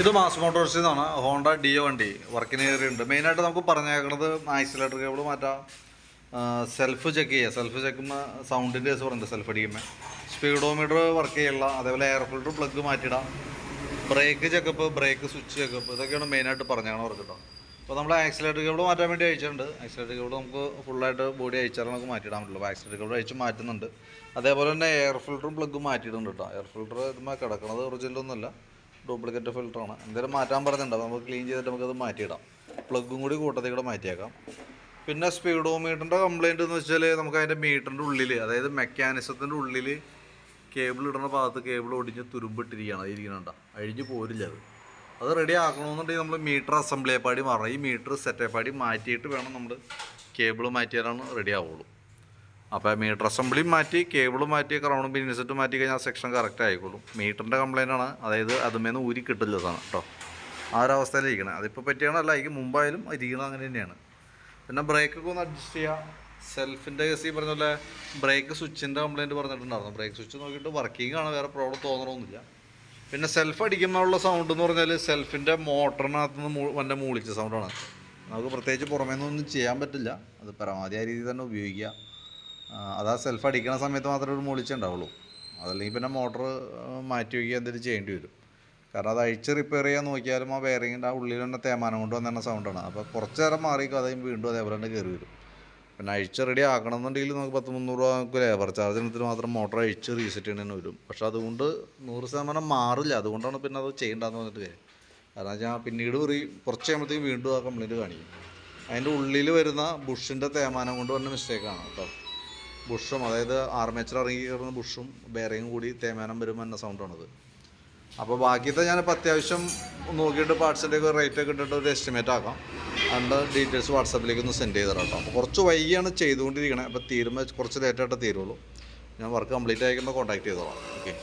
ഇത് മാസ് മോട്ടോഴ്സിൽ നിന്നാണ് Honda deo വണ്ടി. വർക്കിന് കയറിയുണ്ട് മെയിനായിട്ട് നമുക്ക് പറഞ്ഞേക്കുന്നത് ആക്സിലേറ്റർ കേബിൾ മാറ്റാം. സെൽഫ് ചെക്ക് ചെയ്യുക സെൽഫ് ചെക്കുമ്പോൾ സൗണ്ടിന്റെ കേസ് പറയുന്നുണ്ട് സെൽഫ് അടിക്കുമ്പോൾ സ്പീഡോമീറ്റർ വർക്ക് ചെയ്യില്ല. അതേപോലെ air filter plug മാറ്റിയിടാം brake checkup brake switch checkup ഇതൊക്കെയാണ് മെയിനായിട്ട് പറഞ്ഞേക്കണം അവർക്ക് കേട്ടോ അപ്പോൾ നമ്മൾ ആക്സിലേറ്റർ കേബിൾ മാറ്റാൻ വേണ്ടി അയച്ചിട്ടുണ്ട്. ആക്സിലേറ്റർ കേബിൾ നമുക്ക് ഫുള്ളായിട്ട് ബോഡി അയച്ചാൽ നമുക്ക് മാറ്റിയിടാൻ പറ്റുള്ളൂ. അപ്പോൾ ആക്സിലേറ്റർ കേബിൾ അയച്ച് മാറ്റുന്നുണ്ട്. അതേപോലെ തന്നെ എയർ ഫിൽറ്ററും പ്ലഗ്ഗും മാറ്റിയിട്ടുണ്ട് കേട്ടോ എയർ ഫിൽറ്റർ ഇതുമ്പോൾ കിടക്കണത് ഒറിജിനലൊന്നുമല്ല ഡ്യൂപ്ലിക്കേറ്റ് ഫിൽറ്ററാണ് എന്തായാലും മാറ്റാൻ പറഞ്ഞിട്ടുണ്ട്? നമുക്ക് ക്ലീൻ ചെയ്തിട്ട് നമുക്കത് മാറ്റിയിടാം. പ്ലഗും കൂടി കൂട്ടത്തിൽ കൂടെ മാറ്റിയേക്കാം. പിന്നെ സ്പീഡോമീറ്ററിന്റെ കംപ്ലയിന്റ് എന്ന് വെച്ചാൽ നമുക്ക് അതിന്റെ മീറ്ററിന്റെ ഉള്ളിൽ അതായത് മെക്കാനിസത്തിന്റെ ഉള്ളിൽ കേബിൾ ഇടുന്ന ഭാഗത്ത് കേബിൾ ഒടിഞ്ഞ് തുരുമ്പിട്ടിരിക്കുകയാണ്. ഇരിക്കണണ്ട അഴിഞ്ഞ് പോരില്ല അത്. അത് റെഡി ആക്കണമെന്നുണ്ടെങ്കിൽ നമ്മൾ മീറ്റർ അസംബ്ലിയെ പാടി മാറണം. ഈ മീറ്റർ സെറ്റേ പാടി മാറ്റിയിട്ട് വേണം നമ്മൾ കേബിൾ മാറ്റിയാലാണ് റെഡി ആവുള്ളൂ. അപ്പോൾ മീറ്റർ അസംബ്ലി മാറ്റി കേബിൾ മാറ്റി ക്രൗണും പിൻ സെറ്റ് മാറ്റി കഴിഞ്ഞാൽ സെക്ഷൻ കറക്റ്റ് ആയിക്കോളും. മീറ്ററിന്റെ കംപ്ലൈന്റ് ആണ്. അതായത് അതുമേന്ന് ഊരി കിട്ടില്ല സാധനം കേട്ടോ ആ ഒരു അവസ്ഥയിലിരിക്കണം അതിപ്പോൾ അല്ല അതിക്ക് മുമ്പായാലും ഇരിക്കണം അങ്ങനെ തന്നെയാണ്. പിന്നെ ബ്രേക്കൊക്കെ ഒന്ന് അഡ്ജസ്റ്റ് ചെയ്യുക സെൽഫിന്റെ കേസ് ഈ പറഞ്ഞ പോലെ ബ്രേക്ക് സ്വിച്ചിന്റെ കംപ്ലയിന്റ് പറഞ്ഞിട്ടുണ്ടായിരുന്നു. ബ്രേക്ക് സ്വിച്ച് നോക്കിയിട്ട് വർക്കിംഗ് ആണ്. വേറെ പ്രോബ്ലം തോന്നണമെന്നില്ല പിന്നെ സെൽഫ് അടിക്കുമ്പോഴുള്ള സൗണ്ട് എന്ന് പറഞ്ഞാൽ സെൽഫിന്റെ മോട്ടറിനകത്ത് നിന്ന് വല്ല മൂളിച്ച സൗണ്ടാണ് നമുക്ക് പ്രത്യേകിച്ച് പുറമേ നിന്നൊന്നും ചെയ്യാൻ പറ്റില്ല. അത് പരമാവധി ആ രീതിയിൽ തന്നെ ഉപയോഗിക്കുക. അതാ സെൽഫ് അടിക്കണ സമയത്ത് മാത്രമേ ഒരു മൂളിച്ച ഉണ്ടാവുള്ളൂ. അതല്ലെങ്കിൽ പിന്നെ മോട്ടർ മാറ്റി വയ്ക്കുക എന്തെങ്കിലും ചെയ്യേണ്ടി വരും. കാരണം അത് അഴിച്ച് റിപ്പയർ ചെയ്യാൻ നോക്കിയാലും ആ ബെയറിങ്ങിന്റെ ആ ഉള്ളിൽ തന്നെ തേമാനം കൊണ്ട് വന്ന സൗണ്ടാണ് അപ്പോൾ കുറച്ച് നേരം മാറിക്കും അതായത് വീണ്ടും അതേപോലെ തന്നെ കയറി വരും. പിന്നെ അഴിച്ച് റെഡി ആക്കണമെന്നുണ്ടെങ്കിൽ നമുക്ക് പത്ത് മുന്നൂറ് രൂപ നമുക്ക് ലേബർ ചാർജ് എടുത്തിട്ട് മാത്രം മോട്ടർ അഴിച്ച് റീസെറ്റ് ചെയ്യണതിന് വരും. പക്ഷേ അതുകൊണ്ട് നൂറ് ശതമാനം മാറില്ല. അതുകൊണ്ടാണ് പിന്നെ അത് ചെയ്യേണ്ടതെന്ന് പറഞ്ഞിട്ട് കാര്യം. കാരണം വെച്ചാൽ പിന്നീട് ഒരു കുറച്ച് കഴിയുമ്പോഴത്തേക്കും വീണ്ടും ആ കംപ്ലൈന്റ് കാണിക്കും. അതിന്റെ ഉള്ളിൽ വരുന്ന ബുഷിന്റെ തേമാനം കൊണ്ട് വന്ന മിസ്റ്റേക്കാണ് കേട്ടോ. ബുഷും അതായത് ആർമേച്ചർ ഇറങ്ങി കയറുന്ന ബുഷും ബെയറിങ്ങും കൂടി തേമാനം വരുമ്പോൾ എന്ന സൗണ്ടാണത് അപ്പോൾ ബാക്കിയത്തെ ഞാനിപ്പോൾ അത്യാവശ്യം നോക്കിയിട്ട് പാർട്സിന്റെ ഒക്കെ റേറ്റ് ഒക്കെ ഇട്ടിട്ട് ഒരു എസ്റ്റിമേറ്റ് ആക്കാം. അതിന്റെ ഡീറ്റെയിൽസ് വാട്സാപ്പിലേക്ക് ഒന്ന് സെൻഡ് ചെയ്ത് തരാം അപ്പോൾ കുറച്ച് വൈകിയാണ് ചെയ്തുകൊണ്ടിരിക്കണേ. അപ്പോൾ തീരുമ്പോൾ കുറച്ച് ലേറ്റായിട്ട് തീരുള്ളൂ. ഞാൻ വർക്ക് കംപ്ലീറ്റ് ആയിക്കുമ്പോൾ കോൺടാക്ട് ചെയ്തോളാം. ഓക്കെ